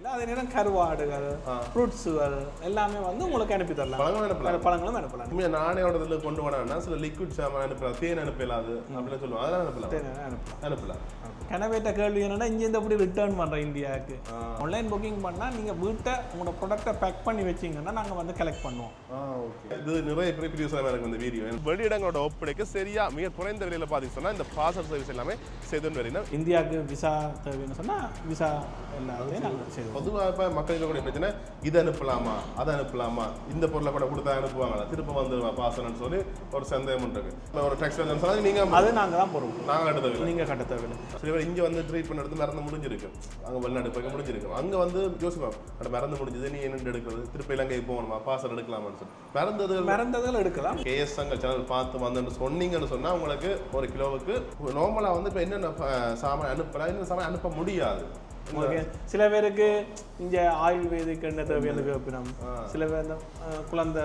இல்லை அதே நேரம் கருவாடுகள் ஃப்ரூட்ஸுகள் எல்லாமே வந்து உங்களுக்கு அனுப்பி தரலாம். பழங்களும் அனுப்பலாம். பழங்களும் அனுப்பலாம். உண்மையா நானேயோட இதில் கொண்டு போனா சில லிக்விட் சாமான் அனுப்பலாம். தேன் அனுப்பலாது அப்படின்னு சொல்லுவாங்க. அதெல்லாம் அனுப்பலாம். தேவை அனுப்பலாம். அனுப்பலாம். கனவேட்ட கேள்வி என்னன்னா இங்கே இந்த எப்படி ரிட்டர்ன் பண்ணுறோம் இந்தியாவுக்கு? ஆன்லைன் புக்கிங் பண்ணால் நீங்கள் வீட்டை உங்களோட ப்ராடக்ட்டை பேக் பண்ணி வச்சீங்கன்னா நாங்கள் வந்து கலெக்ட் பண்ணுவோம். ஓகே இது நிறைய பேர் யூஸாக எனக்கு இந்த வீடியோ வெளியிடங்களோட ஒப்படைக்க சரியா மிக குறைந்த விலையில பார்த்தீங்கன்னா இந்த பார்சல் சர்வீஸ் எல்லாமே செய்து வரீங்கன்னா இந்தியாவுக்கு விசா தேவைன்னு சொன்னால் விசா எல்லாத்தையும் நாங்கள் செய்வோம் பொதுவாக இப்போ மக்களுக்கு கூட பிரச்சனை இது அனுப்பலாமா அதை அனுப்பலாமா? இந்த பொருளை கூட கொடுத்தா அனுப்புவாங்களா? திரும்ப வந்துருவா பார்சல்னு சொல்லி ஒரு சந்தேகம் இருக்கு. இப்போ ஒரு டெக்ஸ்டைல் சொன்னால் நீங்கள் அது நாங்கள் தான் போடுவோம். நாங்கள் எடுத்தது நீங்கள் கட்ட தேவையில்லை. சில பேர் இங்கே வந்து ட்ரீட்மெண்ட் எடுத்து மறந்து முடிஞ்சிருக்கு. அங்கே வெளிநாடு போய் முடிஞ்சிருக்கு. அங்கே வந்து யோசிப்போம். அட மறந்து முடிஞ்சது நீ என்ன எடுக்கிறது? திருப்பி இலங்கை போகணுமா? பார்சல் எடுக்கலாமான்னு சொல்லி. மறந்தது மறந்ததில் எடுக்கலாம். கேஎஸ் சங்க சேனல் பார்த்து வந்துன்னு சொன்னீங்கன்னு சொன்னா உங்களுக்கு ஒரு கிலோவுக்கு நார்மலா வந்து இப்போ என்னென்ன சாமான் அனுப்பலாம் என்ன சாமான் அனுப்ப முடியாது. உங்களுக்கு சில பேருக்கு இங்கே ஆயுர்வேதிக் என்ன தேவையான கேட்பினோம் சில பேர் குழந்தை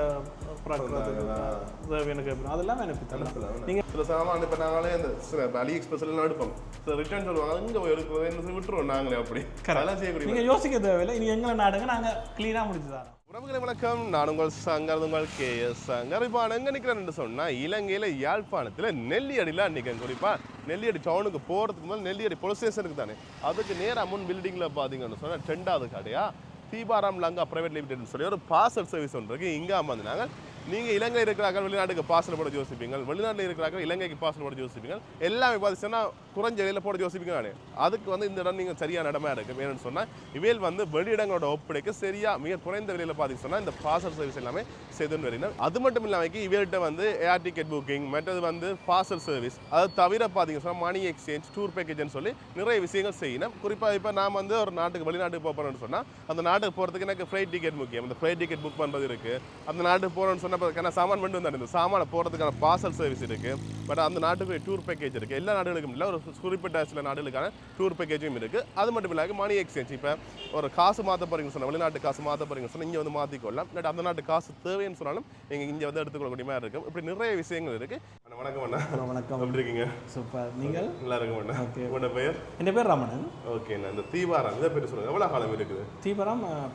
தேவையான கேட்பினோம் அதெல்லாம் அனுப்பி நீங்கள் சில சாமான் இப்போ நாங்களே இந்த சில அலி எக்ஸ்பிரஸ்ல எடுப்போம். சில ரிட்டர்ன் சொல்லுவாங்க அங்கே போய் எடுக்கிறது விட்டுருவோம் நாங்களே அப்படி. அதெல்லாம் செய்யக்கூடிய நீங்கள் யோசிக்க தேவையில்லை. இனி எங்களை நாடுங்க நாங்கள் க்ளீனாக முடிச்சு தரோம் உறவுகளை வணக்கம் நான் உங்கள் சங்கர் உங்கள் கே எஸ் சங்கர். இப்போ எங்கே நிற்கிறேன்னு சொன்னால் இலங்கையில் யாழ்ப்பாணத்தில் நெல்லியடியில் நிற்கிறேன் குறிப்பாக நெல்லியடி டவுனுக்கு போகிறதுக்கு முதல் நெல்லியடி போலீஸ் ஸ்டேஷனுக்கு தானே. அதுக்கு நேராக முன் பில்டிங்கில் பார்த்தீங்கன்னு சொன்னால் ரெண்டாவது கடையா தீபாராம் லங்கா பிரைவேட் லிமிடெட்னு சொல்லி ஒரு பார்சல் சர்வீஸ் ஒன்று இருக்குது இங்கே அமர்ந்தாங்க நீங்கள் இலங்கை இருக்கிறாங்க வெளிநாட்டுக்கு பார்சல் போட யோசிப்பீங்க வெளிநாட்டில் இருக்கிறாங்க இலங்கைக்கு பார்சல் போட யோசிப்பீங்க எல்லாமே பார்த்தீங்கன்னா குறைஞ்ச விலையில் போட யோசிப்பீங்க நான். அதுக்கு வந்து இந்த இடம் நீங்கள் சரியான இடமா இருக்கும் வேணும்னு சொன்னால் இவையில் வந்து வெளியிடங்களோட ஒப்படைக்க சரியாக மிக குறைந்த விலையில் பார்த்தீங்கன்னா சொன்னால் இந்த பார்சல் சர்வீஸ் எல்லாமே செய்துன்னு வரீங்க அது மட்டும் இல்லாமல் இவர்கிட்ட வந்து ஏர் டிக்கெட் புக்கிங் மற்றது வந்து பார்சல் சர்வீஸ் அது தவிர பார்த்தீங்கன்னா சொன்னால் மணி எக்ஸ்சேஞ்ச் டூர் பேக்கேஜ்னு சொல்லி நிறைய விஷயங்கள் செய்யணும் குறிப்பாக இப்போ நான் வந்து ஒரு நாட்டுக்கு வெளிநாட்டுக்கு போகிறேன்னு சொன்னால் அந்த நாட்டுக்கு போகிறதுக்கு எனக்கு ஃப்ளைட் டிக்கெட் முக்கியம். அந்த ஃப்ளைட் டிக்கெட் புக் பண்ணுறது இருக்குது அந்த நாட்டுக்கு போகிறோன்னு சொன்னால் சாமான் மட்டும் வந்தாரு இந்த சாமானை போகிறதுக்கான பார்சல் சர்வீஸ் இருக்குது பட் அந்த நாட்டுக்கு டூர் பேக்கேஜ் இருக்குது எல்லா நாடுகளுக்கும் இல்லை. ஒரு குறிப்பிட்ட சில நாடுகளுக்கான டூர் பேக்கேஜும் இருக்குது அது மட்டும் இல்லாமல் மணி எக்ஸ்சேஞ்ச் இப்போ ஒரு காசு மாற்ற போகிறீங்கன்னு சொன்னால் வெளிநாட்டு காசு மாற்ற போகிறீங்கன்னு சொன்னால் இங்கே வந்து மாற்றிக்கொள்ளலாம் அந்த நாட்டு காசு தேவைன்னு சொன்னாலும் நீங்கள் இங்கே வந்து எடுத்துக்கொள்ளக்கூடிய மாதிரி இருக்கும் இப்படி நிறைய விஷயங்கள் இருக்குது வணக்கம் அண்ணா. வணக்கம். எப்படி இருக்கீங்க? சூப்பர். நீங்கள்? நல்லா இருக்கும் அண்ணா. Okay. உங்களோட பெயர்? என் பேர் ரமணன். ஓகேண்ணா இந்த தீவாரம் இதை பேர் சொல்லுங்கள் எவ்வளோ காலம் இருக்குது?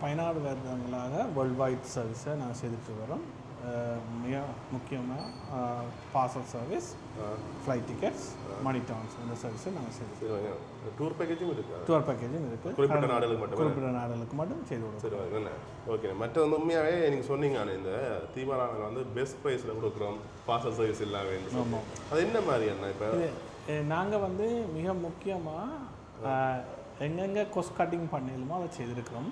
பயனாடு வருடங்களாக வேர்ல்ட் வைட் சர்வீஸை நாங்கள் செய்துட்டு வரோம். மிக முக்கியமாக parcel service flight tickets money towns இந்த சர்வீஸை நாங்கள் செய்து டூர் பேக்கேஜும் இருக்கா. டூர் பேக்கேஜும் இருக்குது குறிப்பிட்ட நாடுகளுக்கு மட்டும்? குறிப்பிட்ட நாடுகளுக்கு மட்டும் செய்து கொடுக்கும் சரி என்ன? ஓகே மற்ற வந்து உண்மையாகவே நீங்கள் சொன்னீங்க இந்த தீபாராவில் வந்து பெஸ்ட் ப்ரைஸில் கொடுக்குறோம் பார்சல் சர்வீஸ் இல்லாமல் ஆமாம் அது என்ன மாதிரி அண்ணா இப்போ? நாங்கள் வந்து மிக முக்கியமாக எங்கெங்கே கொஸ் கட்டிங் பண்ணிடலுமோ அதை செய்திருக்கிறோம்.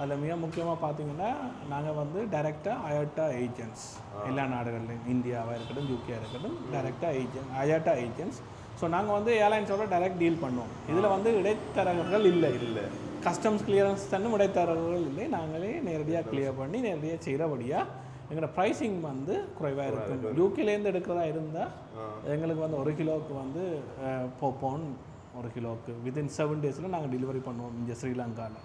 அதில் மிக முக்கியமாக பார்த்தீங்கன்னா நாங்கள் வந்து டைரெக்டாக அயோட்டா ஏஜென்ட்ஸ் எல்லா நாடுகள்லையும் இந்தியாவாக இருக்கட்டும் யூகே இருக்கட்டும் டைரெக்டாக ஏஜென்ட் அயோட்டா ஏஜென்ட்ஸ் ஸோ நாங்கள் வந்து ஏர்லைன்ஸோட டைரக்ட் டீல் பண்ணுவோம். இதில் வந்து இடைத்தரகர்கள் இல்லை. இல்லை. கஸ்டம்ஸ் கிளியரன்ஸ் தன்னும் இடைத்தரகர்கள் இல்லை. நாங்களே நேரடியாக கிளியர் பண்ணி நேரடியாக செய்கிறபடியாக எங்களோட ப்ரைஸிங் வந்து குறைவாக இருக்கும். யூகேலேருந்து எடுக்கிறதா இருந்தால் எங்களுக்கு வந்து ஒரு கிலோவுக்கு வந்து போப்போன் ஒரு கிலோவுக்கு. வித்தின் செவன் டேஸில் நாங்கள் டெலிவரி பண்ணுவோம் இங்கே ஸ்ரீலங்காவில்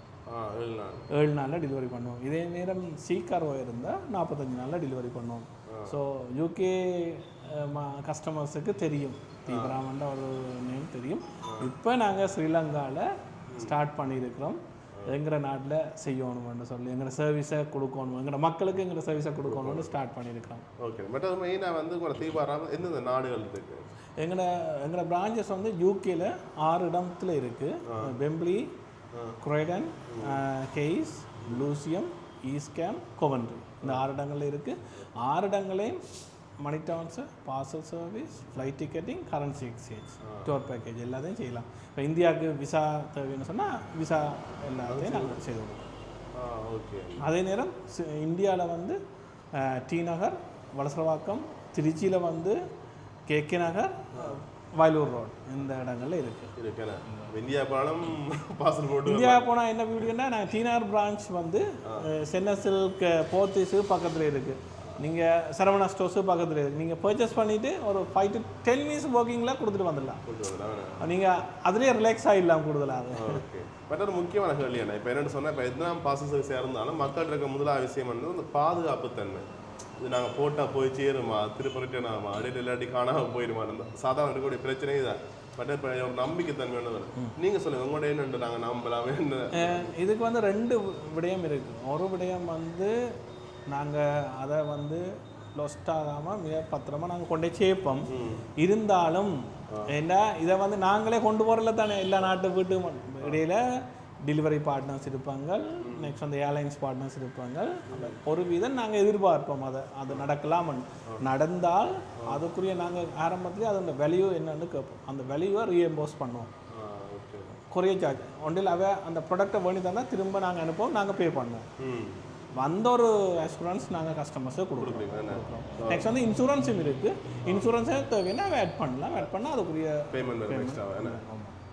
ஏழு நாள். ஏழு நாளில் டெலிவரி பண்ணுவோம். இதே நேரம் சீக்காரோ இருந்தால் நாற்பத்தஞ்சு நாளில் டெலிவரி பண்ணுவோம். ஸோ யூகே கஸ்டமர்ஸுக்கு தெரியும். தீவிரமான ஒரு நேம் தெரியும். இப்போ நாங்கள் ஸ்ரீலங்காவில் ஸ்டார்ட் பண்ணியிருக்கிறோம். எங்கிற நாட்டில் செய்யணும்னு சொல்லி எங்களோட சர்வீஸை கொடுக்கணும் எங்களோட மக்களுக்கு எங்களோட சர்வீஸை கொடுக்கணும்னு ஸ்டார்ட் பண்ணியிருக்கிறோம். ஓகே பட் அது மெயினாக வந்து உங்களோட தீபாராம் எந்தெந்த நாடுகள் இருக்கு எங்களோட எங்களோட பிரான்ச்சஸ் வந்து யூகேல ஆறு இடத்துல இருக்குது பெம்பிளி குரைடன் கெய்ஸ் லூசியம் ஈஸ்கேம் கொவன்ட்ரி இந்த ஆறு இடங்கள்ல இருக்குது ஆறு இடங்களையும் money towns parcel service flight ticketing currency exchange tour package எல்லாத்தையும் செய்யலாம். இப்போ இந்தியாவுக்கு விசா தேவைன்னு சொன்னால் விசா எல்லாத்தையும் நாங்கள் செய்து கொடுப்போம். ஓகே அதே நேரம் இந்தியாவில் வந்து டி நகர் வலசரவாக்கம் திருச்சியில் வந்து கேகே நகர் வயலூர் ரோட் இந்த இடங்கள்ல இருக்குது இருக்கேண்ணா இந்தியா போனாலும் பார்சல் போட்டு இந்தியா போனால் என்ன வீடியோன்னா நாங்கள் நகர் பிரான்ச் வந்து சென்னை சில்க் பக்கத்தில் இருக்குது நீங்கள் சரவணா ஸ்டோர்ஸு பக்கத்தில் இருக்குது நீங்கள் பர்ச்சேஸ் பண்ணிவிட்டு ஒரு ஃபைவ் டு டென் மினிட்ஸ் ஒர்க்கிங்கில் கொடுத்துட்டு வந்துடலாம். நீங்கள் அதுலேயே ரிலாக்ஸ் ஆகிடலாம் கூடுதலாக பட் ஒரு முக்கியமான கேள்வி என்ன? இப்போ என்னென்னு சொன்னால் இப்போ எத்தனை பாசல் சர்வீஸாக இருந்தாலும் மக்கள் இருக்க முதலாவது விஷயம் வந்து இந்த பாதுகாப்பு தன்மை இது நாங்கள் போட்டால் போய் சேருமா திருப்பி ரிட்டர்ன் ஆகுமா அடியில் இல்லாட்டி காணாமல் போயிடுமா சாதாரண இருக்கக்கூடிய பிரச்சனை தான் பட் இப்போ ஒரு நம்பிக்கை தன்மையானது நீங்க சொல்லுங்க உங்களோட என்ன நாங்க நம்பலாம் இதுக்கு வந்து ரெண்டு விடயம் இருக்குது ஒரு விடயம் வந்து நாங்கள் அதை வந்து லொஸ்ட் ஆகாமல் மிக பத்திரமா நாங்கள் கொண்டே சேர்ப்போம் இருந்தாலும் ஏன்னா இதை வந்து நாங்களே கொண்டு போகிறல தானே? எல்லா நாட்டு வீட்டு இடையில டெலிவரி பார்ட்னர்ஸ் இருப்பாங்க நெக்ஸ்ட் வந்து ஏர்லைன்ஸ் பார்ட்னர்ஸ் இருப்பாங்க அந்த ஒரு விதம் நாங்கள் எதிர்பார்ப்போம். அதை அது நடக்கலாம் நடந்தால் அதுக்குரிய நாங்கள் ஆரம்பத்திலே அதோட வேல்யூ என்னன்னு கேட்போம். அந்த வேல்யூவை ரீஎம்போஸ் பண்ணுவோம். கொரியர் சார்ஜ் ஒன்றில் அவ அந்த ப்ராடக்ட்டை பண்ணி தந்தால் திரும்ப நாங்கள் அனுப்புவோம். நாங்கள் பே பண்ணுவோம். வந்த ஒரு அஷூரன்ஸ் நாங்கள் கஸ்டமர்ஸுக்கு கொடுக்குறோம். நெக்ஸ்ட் வந்து இன்சூரன்ஸும் இருக்குது இன்சூரன்ஸே தேவைன்னா ஆட் பண்ணலாம். ஆட் பண்ணால் அதுக்குரிய பேமெண்ட்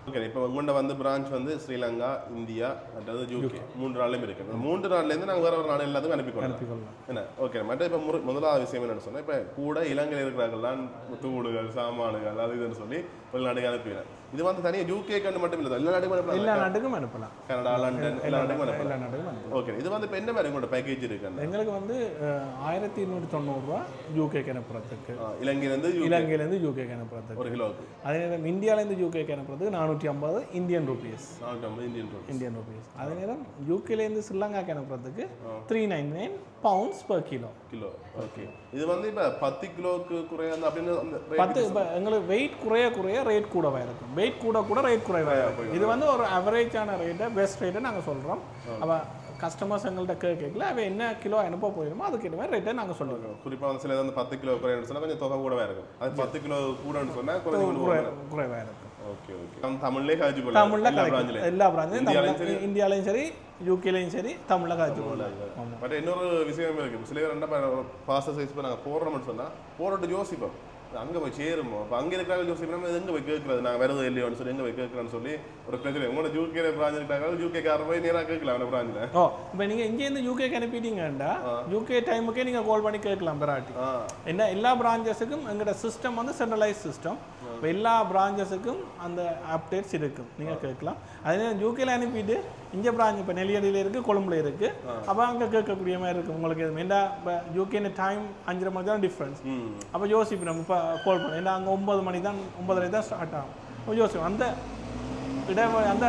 ஓகே இப்போ உங்கள்கிட்ட வந்து பிரான்ச் வந்து ஸ்ரீலங்கா இந்தியா அதாவது யூகே மூன்று நாள்லையும் இருக்கு. அந்த மூன்று நாள்லேருந்து நாங்கள் வேற ஒரு நாடு எல்லாத்துக்கும் அனுப்பி கொடுக்கணும் அனுப்பிக்கொள்ளலாம். என்ன? ஓகே மற்ற இப்போ முதலாவது விஷயம் என்னன்னு சொன்னால் இப்போ கூட இலங்கையில் இருக்கிறாங்கலாம் தூடுகள் சாமான்கள் அது இதுன்னு சொல்லி வெளிநாட்டுக்கு அனுப்பிடுறேன் இது வந்து தனியாக யூகே கண்டு மட்டும் இல்லை எல்லா நாட்டுக்கும் அனுப்பலாம் எல்லா நாட்டுக்கும் அனுப்பலாம். கனடா லண்டன் எல்லா நாட்டுக்கும் அனுப்பலாம். எல்லா நாட்டுக்கும் அனுப்பலாம். ஓகே இது வந்து இப்போ என்ன மாதிரி உங்களோட பேக்கேஜ் இருக்கு எங்களுக்கு வந்து ஆயிரத்தி இருநூற்றி தொண்ணூறுரூவா யூகேக்கு அனுப்புறதுக்கு. இலங்கையிலேருந்து இலங்கையிலேருந்து யூகேக்கு அனுப்புறதுக்கு. ஒரு கிலோவுக்கு. அதே நேரம் இந்தியாவிலேருந்து யூகேக்கு அனுப்புறதுக்கு நானூற்றி ஐம்பது Indian rupees Indian rupee Indian rupees அதே நேரம் யூகேலேருந்து ஸ்ரீலங்காக்கு அனுப்புறதுக்கு three nine nine pounds per kilo kilo okay இது வந்து இப்போ பத்து குறையாத அப்படின்னு அந்த rate பத்து இப்போ எங்களுக்கு வெயிட் குறைய குறைய ரேட் கூடவா இருக்கும்? வெயிட் கூட கூட ரேட் குறைவா இருக்கும். இது வந்து ஒரு அவரேஜான ரேட்டை பெஸ்ட் ரேட்டை நாங்கள் சொல்கிறோம் அவ கஸ்டமர்ஸ் எங்கள்கிட்ட கேட்கல அவ என்ன கிலோ அனுப்ப போயிருமோ அதுக்கேற்ற மாதிரி ரேட்டை நாங்கள் சொல்லுவோம். குறிப்பா வந்து சில வந்து பத்து கிலோ குறையன்னு சொன்னா கொஞ்சம் தொகை கூடவே இருக்கும். அது பத்து கிலோ கூடன்னு சொன்னா குறைஞ்சு கொண்டு குறை போகணும் குறைவா இருக்கும். Okay okay. தமிழ்லேயே காய்ச்சி கொள்ளலாம் தமிழில் எல்லா பிராஞ்சிலையும். இந்தியாலையும் சரி. யூகேலையும் சரி தமிழில் காய்ச்சி போடலாம். பட் இன்னொரு விஷயம் இருக்கு. சில பேர் என்ன சைஸ் இப்போ நாங்கள் போடுறோம்னு சொன்னா போட்டுட்டு யோசிப்போம். அங்க போய் சேருமோ? அப்போ அங்க இருக்கிறாங்க யோசிப்போம் நம்ம எங்க போய் கேட்கறது? நாங்கள் வருது இல்லையோன்னு சொல்லி எங்க போய் கேட்கறோன்னு சொல்லி ஒரு பிரச்சனை. உங்களோட யூகே பிராஞ்ச் இருக்காங்க. யூகே கார போய் நேராக கேட்கலாம் அந்த பிராஞ்சில் ஓ இப்போ நீங்கள் இங்கேருந்து யூகேக்கு அனுப்பிட்டீங்கண்டா? யூகே டைமுக்கே நீங்கள் கால் பண்ணி கேட்கலாம் பெராட்டி. என்ன எல்லா பிரான்ச்சஸுக்கும் எங்களோட சிஸ்டம் வந்து சென்ட்ரலைஸ் சிஸ்டம் இப்போ எல்லா பிரான்ச்சஸுக்கும் அந்த அப்டேட்ஸ் இருக்கும். நீங்கள் கேட்கலாம். அதே யூகேல அனுப்பிட்டு இங்கே பிரான்ச் இப்போ நெல்லியடியில் இருக்குது கொழும்புல இருக்குது அப்போ அங்கே கேட்கக்கூடிய மாதிரி இருக்கும். உங்களுக்கு எதுவும் ஏன்னா இப்போ யூகேன்னு டைம் அஞ்சரை மணி தான் டிஃப்ரென்ஸ் அப்போ யோசிப்போம் நம்ம இப்போ கால் பண்ணோம். ஏன்னா அங்கே ஒம்பது மணி தான் ஒன்பதரை தான் ஸ்டார்ட் ஆகும். யோசிப்போம். அந்த இட அந்த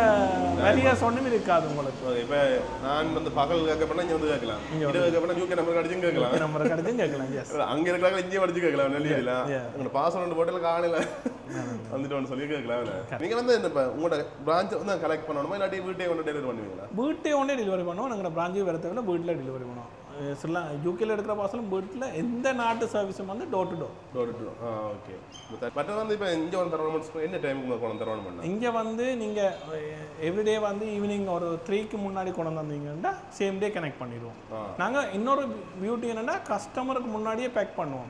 வழியை சொன்னும் இருக்காது உங்களுக்கு. இப்போ நான் வந்து பகல் கேட்க பண்ணா இங்க வந்து கேட்கலாம். இரவு கேட்க பண்ணா யூகே நம்பர் அடிச்சும் கேட்கலாம். நம்பர் கிடைச்சும் கேட்கலாம் அங்க இருக்கிறாங்க இங்கே படிச்சு கேட்கலாம் நெல்லியில. உங்களோட பாஸ்வேர்டு போட்டல காலையில வந்துட்டோம்னு சொல்லி கேட்கலாம் நீங்க வந்து இப்ப உங்களோட பிரான்ச் வந்து கலெக்ட் பண்ணணுமா இல்லாட்டி வீட்டே கொண்டு டெலிவரி பண்ணுவீங்களா? வீட்டே ஒன்றே டெலிவரி பண்ணுவோம். நாங்கள் வேறு தேவையில்ல வீட்டில் டெலிவரி பண்ணுவோம். ஸ்ரீலா யூகேல எடுக்கிற பார்சலும் வீட்டில் எந்த நாட்டு சர்வீஸும் வந்து door to door door to ah okay but வந்து இப்போ இங்கே வந்து தரணும் என்ன டைமுக்கு கொண்டு தரணும் பண்ணா? இங்கே வந்து நீங்கள் எவ்ரிடே வந்து ஈவினிங் ஒரு த்ரீக்கு முன்னாடி கொண்டு வந்தீங்கன்னா சேம் டே கனெக்ட் பண்ணிடுவோம். நாங்கள் இன்னொரு பியூட்டி என்னென்னா கஸ்டமருக்கு முன்னாடியே பேக் பண்ணுவோம்.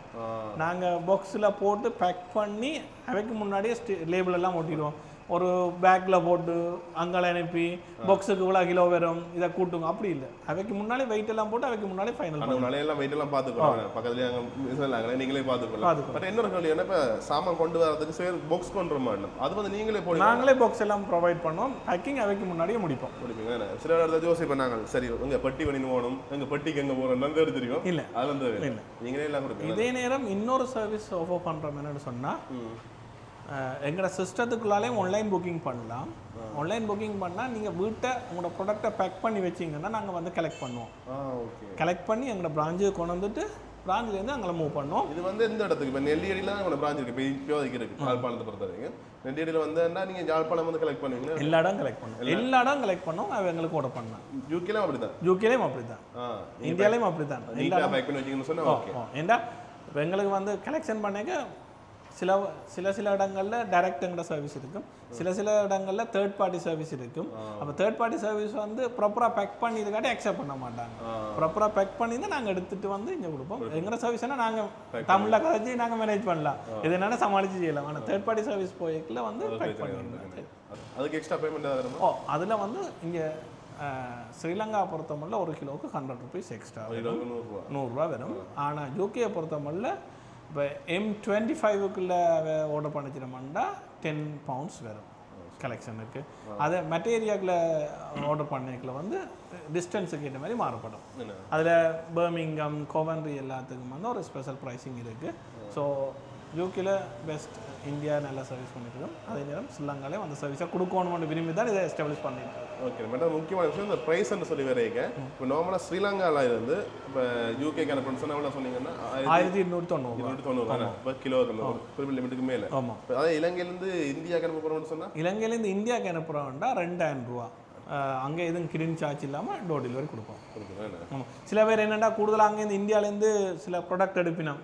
நாங்கள் பாக்ஸில் போட்டு பேக் பண்ணி அவைக்கு முன்னாடியே ஸ்டி லேபிள் எல்லாம் ஒட்டிடுவோம். ஒரு பேக்கில் போட்டு அங்கே அனுப்பி பாக்ஸுக்கு இவ்வளோ கிலோ வரும் இதை கூட்டுங்க. அப்படி இல்லை. அவைக்கு முன்னாடி வெயிட் எல்லாம் போட்டு அவைக்கு முன்னாடி ஃபைனல் அந்த நிலையெல்லாம் வெயிட் எல்லாம் பார்த்துக்கலாம் பக்கத்துலேயே அங்கே நீங்களே பார்த்துக்கலாம். பட் இன்னொரு கேள்வி என்ன இப்போ சாமான் கொண்டு வரதுக்கு சரி பாக்ஸ் கொண்டு மாட்டோம் அது வந்து நீங்களே போடுங்க. நாங்களே பாக்ஸ் எல்லாம் ப்ரொவைட் பண்ணுவோம் பேக்கிங் அவைக்கு முன்னாடியே முடிப்போம். முடிப்பீங்க? சில இடத்துல யோசிப்போம் நாங்கள். சரி உங்க பெட்டி பண்ணி போகணும். எங்க பெட்டிக்கு எங்க போகணும் தெரியும் தெரியும். இல்லை. அதெல்லாம் தேவை நீங்களே எல்லாம் கொடுப்பீங்க இதே நேரம் இன்னொரு சர்வீஸ் ஆஃபர் பண்ணுறோம் என்னன்னு சொன்னால். எங்களோட சிஸ்டத்துக்குள்ளாலே ஆன்லைன் புக்கிங் பண்ணலாம். ஆன்லைன் புக்கிங் பண்ணால் நீங்கள் வீட்டை உங்களோட ப்ராடக்ட்டை பேக் பண்ணி வச்சிங்கன்னா நாங்கள் வந்து கலெக்ட் பண்ணுவோம். கலெக்ட் பண்ணி எங்களோட பிராஞ்சுக்கு கொண்டு வந்துட்டு பிராஞ்சிலேருந்து அங்கே மூவ் பண்ணுவோம். இது வந்து எந்த இடத்துக்கு இப்போ நெல்லியடியில் தான் உங்களோட பிராஞ்ச் இருக்கு. இப்போ இப்போதைக்கு இருக்கு யாழ்ப்பாணத்தை பொறுத்த வரைக்கும். நெல்லியடியில் வந்தா நீங்க யாழ்ப்பாணம் வந்து கலெக்ட் பண்ணுவீங்க எல்லா இடம் கலெக்ட் பண்ணோம் எல்லா இடம் கலெக்ட் பண்ணோம் அவ எங்களுக்கு ஆர்டர் பண்ணலாம். யூகேலாம் அப்படி தான் யூகேலையும் அப்படி தான் இந்தியாலையும் அப்படி தான் நீட்டாக பேக் பண்ணி வச்சிங்கன்னு சொன்னா ஓகே ஏண்டா? இப்போ எங்களுக்கு வந்து கலெக்ஷன் பண்ணேங்க சில சில சில இடங்கள்ல டைரக்ட் எங்கட சர்வீஸ் இருக்கும். சில சில இடங்கள்ல தேர்ட் பார்ட்டி சர்வீஸ் இருக்கும். அப்போ தேர்ட் பார்ட்டி சர்வீஸ் வந்து ப்ராப்பராக பேக் பண்ணி இதுக்காட்டி அக்செப்ட் பண்ண மாட்டாங்க. ப்ராப்பராக பேக் பண்ணி தான் நாங்கள் எடுத்துட்டு வந்து இங்கே கொடுப்போம். எங்கட சர்வீஸ்னா நாங்கள் தமிழில் கதைச்சி நாங்கள் மேனேஜ் பண்ணலாம். இது என்னன்னா சமாளித்து செய்யலாம். ஆனால் தேர்ட் பார்ட்டி சர்வீஸ் போய்க்குள்ள வந்து பேக் பண்ணிடலாம் அதுக்கு எக்ஸ்ட்ரா பேமெண்ட் ஓ அதில் வந்து இங்கே ஸ்ரீலங்கா பொறுத்தமல்ல ஒரு கிலோவுக்கு ஹண்ட்ரட் ருபீஸ் எக்ஸ்ட்ரா நூறுரூவா வரும். ஆனால் யூகே பொறுத்தமல்ல இப்போ எம் டுவெண்ட்டி ஃபைவுக்குள்ளே ஆர்டர் பண்ணிச்சிடமாண்டா டென் பவுண்ட்ஸ் வரும். கலெக்ஷனுக்கு அதை ஏரியாக்குள்ள ஆர்டர் பண்ணிக்கல வந்து டிஸ்டன்ஸுக்கு ஏற்ற மாதிரி மாறுபடும். அதில் பர்மிங்கம் கோவன்ட்ரி எல்லாத்துக்கும் வந்து ஒரு ஸ்பெஷல் ப்ரைஸிங் இருக்குது ஸோ யூகேல பெஸ்ட் இந்தியா நல்லா சர்வீஸ் பண்ணியிருக்கோம் அதே நேரம் ஸ்ரீலங்காலையும் அந்த சர்வீஸை கொடுக்கணும்னு விரும்பி தான் இதை எஸ்டாப்ளிஷ் பண்ணியிருக்கோம் ஓகே மேடம் முக்கியமான விஷயம் இந்த ப்ரைஸ்ன்னு சொல்லி வரைக்க இப்போ நார்மலாக ஸ்ரீலங்கால இருந்து இப்போ யூகே அனுப்பணும்னு சொன்னா எவ்வளோ சொன்னீங்கன்னா? ஆயிரத்தி இருநூற்றி தொண்ணூறு இருநூற்றி தொண்ணூறு இப்போ கிலோ குறிப்பிட்ட லிமிட்டுக்கு மேலே. ஆமாம் அதே இலங்கையிலேருந்து இந்தியாவுக்கு அனுப்ப போகிறோம்னு சொன்னா? இலங்கையிலேருந்து இந்தியாவுக்கு அனுப்புகிறோம்டா ரெண்டாயிரம் ரூபா அங்கே எதுவும் கிரீன் சார்ஜ் இல்லாமல் டோர் டெலிவரி கொடுப்போம். ஆமாம் சில பேர் என்னென்னா கூடுதலாக அங்கேருந்து இந்தியாவிலேருந்து சில ப்ராடக்ட் எடுப்பினோம்.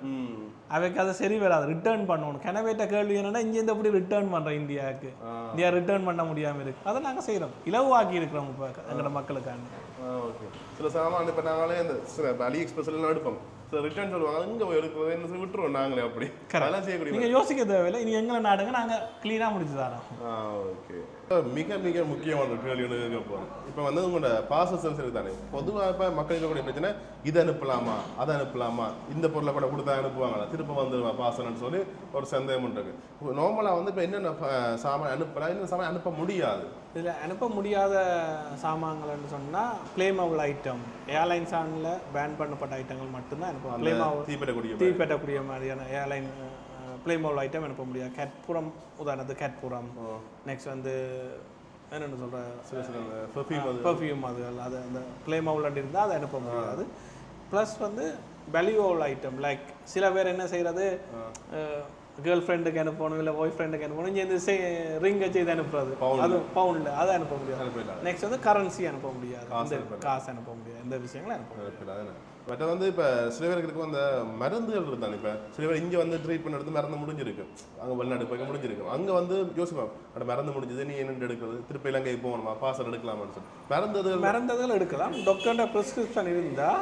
அவைக்கு அதை சரி வராது. ரிட்டர்ன் பண்ணணும். கனவேட்ட கேள்வி என்னன்னா இங்கேருந்து எப்படி ரிட்டர்ன் பண்ணுறோம் இந்தியாவுக்கு? இந்தியா ரிட்டர்ன் பண்ண முடியாமல் இருக்கு. அதை நாங்கள் செய்கிறோம் இலவாக்கி இருக்கிறோம் இப்போ எங்களோட மக்களுக்காண்டி. Ah okay. சில சாமான் இப்போ நாங்களே இந்த சில அலி எக்ஸ்பிரஸ்லாம் எடுப்போம். ரிட்டர்ன் சொல்லுவாங்க. இங்கே போய் எடுக்கிறது என்ன சொல்லி விட்டுருவோம் நாங்களே அப்படி. அதெல்லாம் செய்யக்கூடிய நீங்கள் யோசிக்க தேவையில்லை. இனி எங்களை நாடுங்க நாங்கள் க்ளீனாக முடிச்சு தரோம் ஆ ஓகே மிக மிக முக்கியமான ஒரு கேள்வி ஒன்று கேட்க போகிறேன் இப்போ வந்து உங்களோட பாச சென்சர் தானே. பொதுவாக இப்போ மக்கள் இருக்கக்கூடிய பிரச்சனை இதை அனுப்பலாமா அதை அனுப்பலாமா? இந்த பொருளை கூட கொடுத்தா அனுப்புவாங்களா? திரும்ப வந்துடுவா பாசனன்னு சொல்லி ஒரு சந்தேகம் இருக்கு நார்மலாக வந்து இப்போ என்னென்ன சாமான் அனுப்பலாம் என்னென்ன சாமான் அனுப்ப முடியாது. இதில் அனுப்ப முடியாத சாமான்கள்னு சொன்னால் பிளேமவுல் ஐட்டம் ஏர்லைன்ஸ் ஆனில் பேன் பண்ணப்பட்ட ஐட்டங்கள் மட்டும்தான் அனுப்ப பிளேமவுல் தீப்பெட்டக்கூடிய தீ பெட்டக்கூடிய மாதிரியான ஏர்லைன் பிளேமவுல் ஐட்டம் அனுப்ப முடியாது. கேட்புரம் உதாரணத்துக்கு கேட்புரம் நெக்ஸ்ட் வந்து என்னென்னு சொல்கிற சில சில பெர்ஃப்யூம் அது. பர்ஃப்யூம் அதுகள் அது. அந்த பிளேமவுல் இருந்தால் அதை அனுப்ப முடியாது. ப்ளஸ் வந்து வேல்யூவல் ஐட்டம் லைக் சில பேர் என்ன செய்கிறது கேர்ள் ஃப்ரெண்டுக்கு அனுப்பணும் இல்லை ஒய்ஃப் ஃப்ரெண்டுக்கு அனுப்பணும். இங்கே இந்த ரிங்கை செய்து அனுப்புறது. அது பவுண்டில் அதை அனுப்ப முடியாது. நெக்ஸ்ட் வந்து கரன்சி அனுப்ப முடியாது. காசு அனுப்ப முடியாது. இந்த விஷயங்களை அனுப்ப முடியாது. அனுப்பிடலாம் தானே மற்ற வந்து இப்போ சில பேருக்கு அந்த மருந்துகள் இருந்தாங்க இப்போ சில பேர் இங்கே வந்து ட்ரீட்மெண்ட் எடுத்து மருந்து முடிஞ்சிருக்கு. அங்கே வெளிநாடு போய் முடிஞ்சிருக்கு. அங்கே வந்து யோசிப்பாங்க அந்த மருந்து முடிஞ்சது நீ என்ன எடுக்கிறது? திருப்பி இலங்கை போகணுமா? பாசல் எடுக்கலாமான்னு சொல்லி. மருந்து அது மருந்துகள் எடுக்கலாம். டாக்டர்கிட்ட ப்ரிஸ்கிரிப்ஷன் இருந்தால்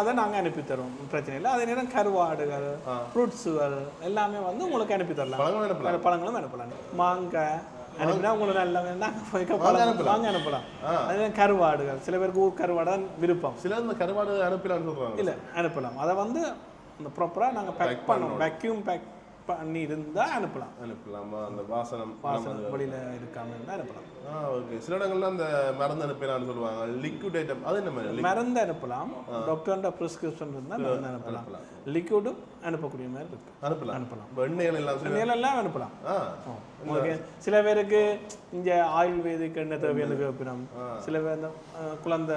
அதை நாங்கள் அனுப்பி தருவோம். பிரச்சனை இல்லை. அதே நேரம் கருவாடுகள் ஃப்ரூட்ஸுகள் எல்லாமே வந்து உங்களுக்கு அனுப்பி தரலாம். பழங்களும் அனுப்பலாம். வேற பழங்களும் அனுப்பலாம். மாங்காய் அனுப்பினா உங்களுக்கு நல்ல வாங்க அனுப்பலாம். அதே கருவாடுகள். சில பேருக்கு ஊர் கருவாடு தான் விருப்பம். சிலர் இந்த கருவாடு அனுப்பலாம்னு சொல்கிறாங்க இல்லை அனுப்பலாம். அதை வந்து இந்த ப்ராப்பராக நாங்கள் பேக் பண்ணோம். வேக்யூம் பேக் பண்ணி இருந்தால் அனுப்பலாம். அனுப்பலாமா? அந்த வாசனம் வாசனை வெளியில் இருக்காம இருந்தால் அனுப்பலாம். Ah okay. சில இடங்கள்ல அந்த மருந்து அனுப்பலாம்னு சொல்லுவாங்க. லிக்விட் ஐட்டம் அது என்ன மருந்து அனுப்பலாம். டாக்டர்கிட்ட ப்ரிஸ்கிரிப்ஷன் இருந்தால் மருந்து அனுப்பலாம். லிக்விடும் அனுப்பக்கூடிய மாதிரி இருக்கு. அனுப்பலாம். அனுப்பலாம். எண்ணெய்கள் எல்லாம் மேலெல்லாம் அனுப்பலாம். உங்களுக்கு சில பேருக்கு இங்கே ஆயுர்வேதிக் எண்ணெய் தேவையான கேட்பினோம் சில பேர் இந்த குழந்தை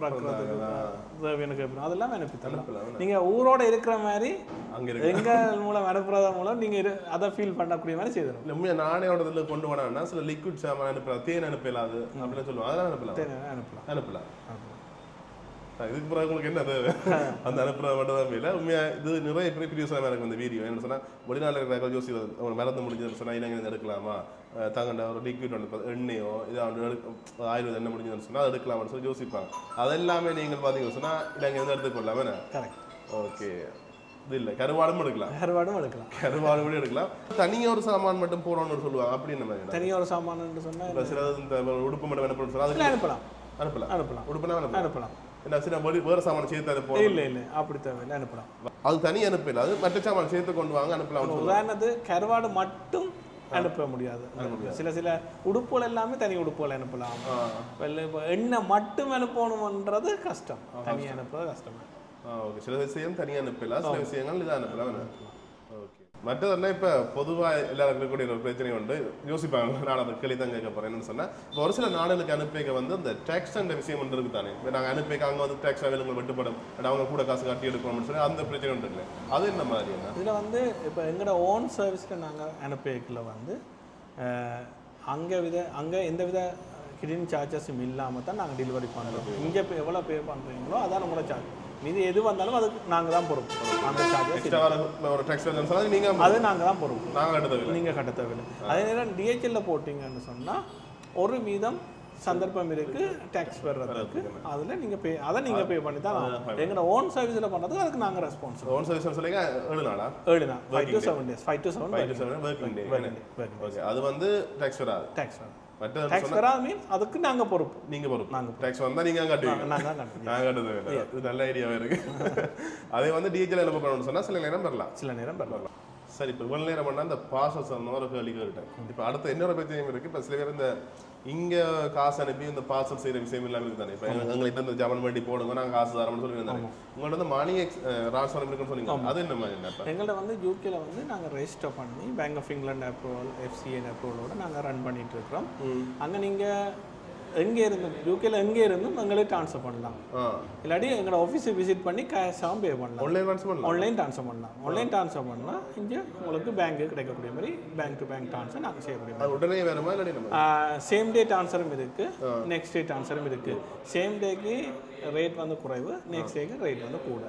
பிறக்கிறதுக்கு தேவையான கேட்பினோம் அதெல்லாம் அனுப்பி தரலாம். நீங்க ஊரோட இருக்கிற மாதிரி அங்க இருக்கு எங்க மூலம் அனுப்புறது மூலம் நீங்க இரு- அதை ஃபீல் பண்ணக்கூடிய மாதிரி செய்திடும் நானே இதில் கொண்டு போனான்னா சில லிக்விட் சாமான் அனுப்பலாம் தேன் அனுப்பலாது அப்படின்னு சொல்லுவாங்க. அதெல்லாம் அனுப்பலாம். அனுப்பலாம். அனுப்பலாம். ஆ, இதுக்கு பிறகு உங்களுக்கு என்ன தேவை? அந்த அனுப்புறது மட்டும் இல்லை உண்மையா இது நிறைய பேர் பிரியூஸ் எனக்கு இந்த வீடியோ என்ன சொன்னா வெளிநாட்டில் இருக்கிற ஜோசி அவங்க மறந்து முடிஞ்சது சொன்னா இலங்கை எடுக்கலாமா? தங்கண்ட ஒரு லிக்விட் ஒன்று எண்ணெயோ இதை வந்து எடுக்க ஆயுர்வேத எண்ணெய் முடிஞ்சதுன்னு சொன்னா அது எடுக்கலாம்னு சொல்லி யோசிப்பாங்க. அதெல்லாமே நீங்கள் பார்த்தீங்கன்னு சொன்னா இலங்கை வந்து எடுத்துக்கொள்ளாமே கரெக்ட் ஓகே. இது இல்லை கருவாடும் எடுக்கலாம். கருவாடும் எடுக்கலாம். கருவாடு கூட எடுக்கலாம். தனியாக ஒரு சாமான் மட்டும் போடணும்னு சொல்லுவாங்க அப்படி என்ன மாதிரி தனியாக ஒரு சாமான்னு சொன்னா இப்போ சில இந்த உடுப்பு மட்டும் அனுப்பணும்னு சொன்னா அதுக்கு அனுப்பலாம். அனுப்பலாம். அனுப்பலாம். உடுப்புனா அனுப்பலாம். என்ன சில வேறு சாமான் சேர்த்து அனுப்பணும் இல்லை இல்லை அப்படி தேவையில்லை அனுப்பலாம். அது தனி அனுப்பல அது மற்ற சாமான் சேர்த்து கொண்டு வாங்க அனுப்பலாம் உதாரணத்து கருவாடு மட்டும் அனுப்ப முடியாது. சில சில உடுப்புகள் எல்லாமே தனி உடுப்புகள் அனுப்பலாம். இப்போ எண்ணெய் மட்டும் அனுப்பணுமன்றது கஷ்டம். தனியாக அனுப்புறது கஷ்டம். ஓகே. சில விஷயம் தனியாக அனுப்பலாம் சில விஷயங்கள் இதை அனுப்பலாம். மற்றதெல்லாம் இப்போ பொதுவாக எல்லாரும் இருக்கக்கூடிய ஒரு பிரச்சனை உண்டு. யோசிப்பாங்க நான் அதை கேள்வி தான் கேட்க போகிறேன் என்னன்னு சொன்னால் இப்போ ஒரு சில நாடுகளுக்கு அனுப்பிக்க வந்து இந்த டேக்ஸ் அந்த விஷயம் ஒன்று இருக்குது தானே. இப்போ நாங்கள் அனுப்பிக்க அங்கே வந்து டேக்ஸ் அவைலபிள் வெட்டுப்படும் and அவங்க கூட காசு கட்டி எடுக்கணும்னு சொல்லி அந்த பிரச்சனை உண்டு இல்லை அது என்ன மாதிரி இதில் வந்து இப்போ எங்களோட ஓன் சர்வீஸ்க்கு நாங்கள் அனுப்பிக்கல வந்து அங்கே வித அங்கே எந்த வித ஹிடன் சார்ஜஸும் இல்லாமல் தான் நாங்கள் டெலிவரி பண்ணுறோம் இங்கே இப்போ எவ்வளோ பே பண்ணுறீங்களோ அதான் உங்களோட சார்ஜ் மீதி எது வந்தாலும் அதுக்கு நாங்கள் தான் பொறுப்பு. அந்த சார்ஜஸ் நீங்கள் அது நாங்கள் தான் பொறுப்பு. நாங்கள் எடுத்தது நீங்கள் கட்ட தேவையில்லை. அதே நேரம் டிஹெச்எல்ல போட்டிங்கன்னு சொன்னால் ஒரு மீதம் சந்தர்ப்பம் இருக்கு டேக்ஸ் வர்றதுக்கு. அதில் நீங்கள் பே அதை நீங்கள் பே பண்ணி தான். எங்களோட ஓன் சர்வீஸில் பண்ணுறதுக்கு அதுக்கு நாங்கள் ரெஸ்பான்சிபிள் ஓன் சர்வீஸ் சொல்லிங்க ஏழு நாளா? ஏழு தான் five to seven days five to seven five to seven working day okay அது வந்து டேக்ஸ் வராது. டேக்ஸ் மற்ற டேக்ஸ் வராது மீன்ஸ் அதுக்கு நாங்கள் பொறுப்பு. நீங்க பொறுப்பு. நாங்க டேக்ஸ் வந்தா நீங்க கட்டுவீங்க. நாங்கள் கட்டணும் நான் கட்டுறது. இது நல்ல ஐடியாவே இருக்கு. அதே வந்து டிஜிட்டல் என்ன பண்ணணும்னு சொன்னா சில நேரம் வரலாம் சில நேரம் பெறலாம். சரி இப்போ நேரம் பண்ணா அந்த பாசஸ் அந்த ஒரு கேள்வி கேட்டேன் இப்போ அடுத்த இன்னொரு பிரச்சனையும் இருக்கு. இப்போ சில பேர் இந்த இங்க காசு அனுப்பி இந்த பார்சல் செய்யற விஷயம் இல்லாம இருக்கு தானே இப்போ எங்களுக்கு இந்த ஜமன் வண்டி போடுங்க நாங்க காசு தரோம்னு சொல்லி இருந்தாங்க உங்கள்ட்ட வந்து மணி எக்ஸ் ராசனம் இருக்குன்னு சொன்னீங்க. அது என்ன மாதிரி என்ன எங்கள்ட்ட வந்து யூகேல வந்து நாங்கள் ரெஜிஸ்டர் பண்ணி bank of England approval FCN அப்ரூவலோட நாங்கள் ரன் பண்ணிட்டு இருக்கிறோம். அங்கே நீங்கள் எங்கே இருந்து யூகேல எங்கே இருந்தும் எங்களே ட்ரான்ஸ்ஃபர் பண்ணலாம். இல்லாட்டி எங்களோட ஆஃபீஸை விசிட் பண்ணி கேஷாகவும் பே பண்ணலாம். ஆன்லைன் ட்ரான்ஸ்ஃபர் பண்ணலாம். ஆன்லைன் ட்ரான்ஸ்ஃபர் பண்ணலாம். ஆன்லைன் ட்ரான்ஸ்ஃபர் பண்ணால் இங்கே உங்களுக்கு பேங்க்கு கிடைக்கக்கூடிய மாதிரி பேங்க் டு பேங்க் ட்ரான்ஸ்ஃபர் நாங்கள் செய்யக்கூடிய மாதிரி அது உடனே வேணுமா இல்லாட்டி சேம் டே ட்ரான்ஸ்ஃபரும் இருக்கு. நெக்ஸ்ட் டே ட்ரான்ஸ்ஃபரும் இருக்கு. சேம் டேக்கு ரேட் வந்து குறைவு. நெக்ஸ்ட் டேக்கு ரேட் வந்து கூட.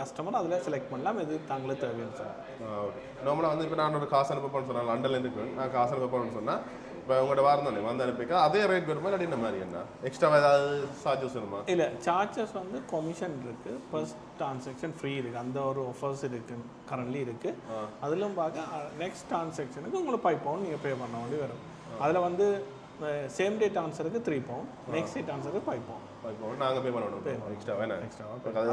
கஸ்டமர் அதில் செலக்ட் பண்ணலாம். எது தாங்களே தேவைன்னு சொல்லுங்கள் நார்மலாக வந்து இப்போ நான் ஒரு காசு அனுப்ப போறேன்னு சொன்னேன் லண்டன்ல இருக்கு நான் காசு அனுப்ப போறேன்னு சொன்னா இப்போ உங்கள்கிட்ட வாரம் வந்து அனுப்பிக்க அதே ரேட் வருமா இல்லாட்டி இந்த மாதிரி என்ன எக்ஸ்ட்ரா ஏதாவது சார்ஜஸ் வருமா இல்லை சார்ஜஸ் வந்து கமிஷன் இருக்கு ஃபர்ஸ்ட் டிரான்சாக்ஷன் ஃப்ரீ இருக்கு அந்த ஒரு ஆஃபர்ஸ் இருக்கு கரண்ட்லி இருக்கு அதிலும் பார்க்க நெக்ஸ்ட் டிரான்சாக்ஷனுக்கு உங்களுக்கு ஃபைவ் பவுண்ட் நீங்கள் பே பண்ண வேண்டி வரும் அதில் வந்து சேம் டே ட்ரான்ஸ்ஃபருக்கு த்ரீ பவுண்ட் நெக்ஸ்ட் டே ட்ரான்ஸ்ஃபருக்கு ஃபைவ் இப்போ நாங்கள் பே பண்ணணும். எக்ஸ்ட்ரா வேணாம். எக்ஸ்ட்ரா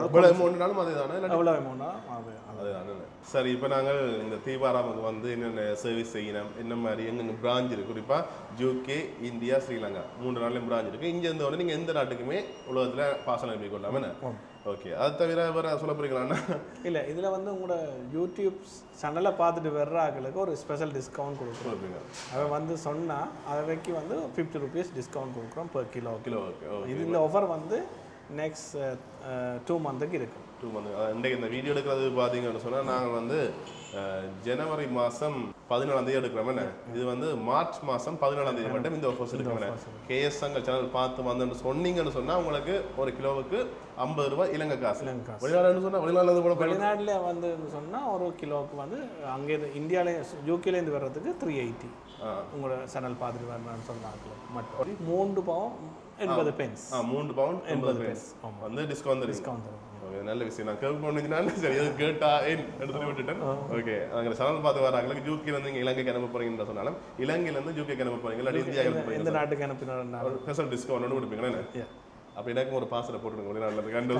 எவ்வளோ அமௌண்ட்னாலும் அதே தானே எவ்வளோ அமௌண்ட்டா அது அதுதானே சரி இப்போ நாங்கள் இந்த தீபாராமுக்கு வந்து என்னென்ன சர்வீஸ் செய்யணும் என்ன மாதிரி எங்கெங்க பிராஞ்ச் இருக்கு? குறிப்பாக ஜூகே இந்தியா ஸ்ரீலங்கா மூன்று நாள்லையும் பிராஞ்ச் இருக்கு. இங்கே இருந்த உடனே நீங்கள் எந்த நாட்டுக்குமே உலகத்தில் பாசனம் அனுப்பி கொள்ளலாம் என்ன? ஓகே அது தவிர வேற சொல்ல போறீங்களாண்ணா இல்லை இதில் வந்து உங்களோட யூடியூப் சேனலை பார்த்துட்டு வர்ற ஆட்களுக்கு ஒரு ஸ்பெஷல் டிஸ்கவுண்ட் கொடுக்குறோம். அவன் வந்து சொன்னால் அவைக்கு வந்து ஃபிஃப்டி ருபீஸ் டிஸ்கவுண்ட் கொடுக்குறோம் per கிலோ கிலோ இது இந்த ஆஃபர் வந்து நெக்ஸ்ட் டூ மந்த்துக்கு இருக்கும். டூ மந்த் இன்றைக்கு இந்த வீடியோ எடுக்கிறது பார்த்தீங்கன்னு சொன்னால் நாங்கள் வந்து ஜனவரி மாதம் பதினாலாம் தேதி எடுக்கிறோம் இது வந்து மார்ச் மாதம் பதினாலாம் தேதி மட்டும் இந்த ஆஃபர்ஸ் எடுக்கிறோம் கேஎஸ் சங்கர் சேனல் பார்த்து வந்துன்னு சொன்னீங்கன்னு சொன்னால் உங்களுக்கு ஒரு கிலோவுக்கு ஐம்பது ரூபாய் இலங்கை காசு. வெளிநாடுன்னு சொன்னால் வெளிநாடு கூட வெளிநாட்டில் வந்து சொன்னால் ஒரு கிலோவுக்கு வந்து அங்கே இந்தியாவிலே யூகேலேருந்து வர்றதுக்கு த்ரீ எயிட்டி. உங்களோட சேனல் பார்த்துட்டு வரணும்னு சொன்னாங்க. மட்டும் மூன்று பவுன் எண்பது பென்ஸ் ஆ மூன்று பவுண்ட் எண்பது பேஸ் வந்து டிஸ்கவுண்ட் டிஸ்கவுண்ட் ஓகே நல்ல விஷயம் நான் கேள்வி பண்ணிச்சுனா சரி எது கேட்டா ஏன் எடுத்துட்டு விட்டுட்டேன் ஓகே அங்கே சேனல் பார்த்து வராங்க யூகேல இருந்து இலங்கைக்கு அனுப்ப போறீங்கன்னு சொன்னாலும் இலங்கையில இருந்து யூகேக்கு அனுப்ப போறீங்க இல்லாட்டி இந்தியா எந்த நாட்டுக்கு அனுப்பினா ஒரு ஸ்பெஷல் டிஸ்கவுண்ட் கொடுப்பீங்களே Yeah. அப்போ எனக்கும் ஒரு பாசலை போட்டுருங்க வெளிநாட்டில் கண்டு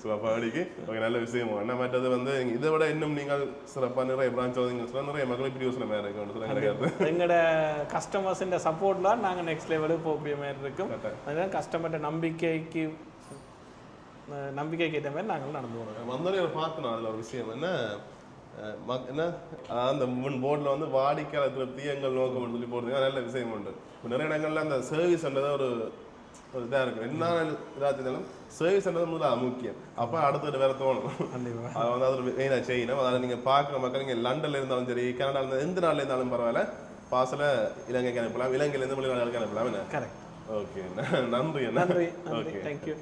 ஸோ அப்போ அடிக்கு ஓகே நல்ல விஷயம் என்ன மற்றது வந்து இதை விட இன்னும் நீங்கள் சிறப்பாக நிறைய பிரான்ச் சொன்னால் நிறைய மக்கள் இப்படி யோசனை வேறு இருக்கு கிடையாது எங்களோட கஸ்டமர்ஸின் சப்போர்ட்ல நாங்கள் நெக்ஸ்ட் லெவலுக்கு போகக்கூடிய மாதிரி இருக்கும் அதனால கஸ்டமர்கிட்ட நம்பிக்கைக்கு நம்பிக்கைக்கு ஏற்ற மாதிரி நாங்கள் நடந்து வரோம் வந்தோடனே பார்த்தோம் அதில் ஒரு விஷயம். என்ன என்ன? அந்த முன் போர்டில் வந்து வாடிக்கையாளர் திருப்தி எங்கள் நோக்கம் சொல்லி போடுறதுக்கு நல்ல விஷயம் உண்டு. இப்ப நிறைய இடங்கள்ல அந்த சர்வீஸ்ன்றது ஒரு ஒரு இதாக இருக்கும் என்ன இதாக இருந்தாலும் சர்வீஸ்ன்றது முதல்ல முக்கியம் அப்போ அடுத்தது வேற தோணும். அதை வந்து அதில் மெயினாக செய்யணும் அதில் நீங்கள் பார்க்குற மக்கள் நீங்கள் லண்டன்ல இருந்தாலும் சரி கனடால இருந்தாலும் எந்த நாட்டில் இருந்தாலும் பரவாயில்ல. பாசல இலங்கைக்கு அனுப்பலாம். இலங்கையிலேருந்து வெளிநாடுகளுக்கு அனுப்பலாம் என்ன? கரெக்ட் ஓகே நன்றி நன்றி ஓகே தேங்க்யூ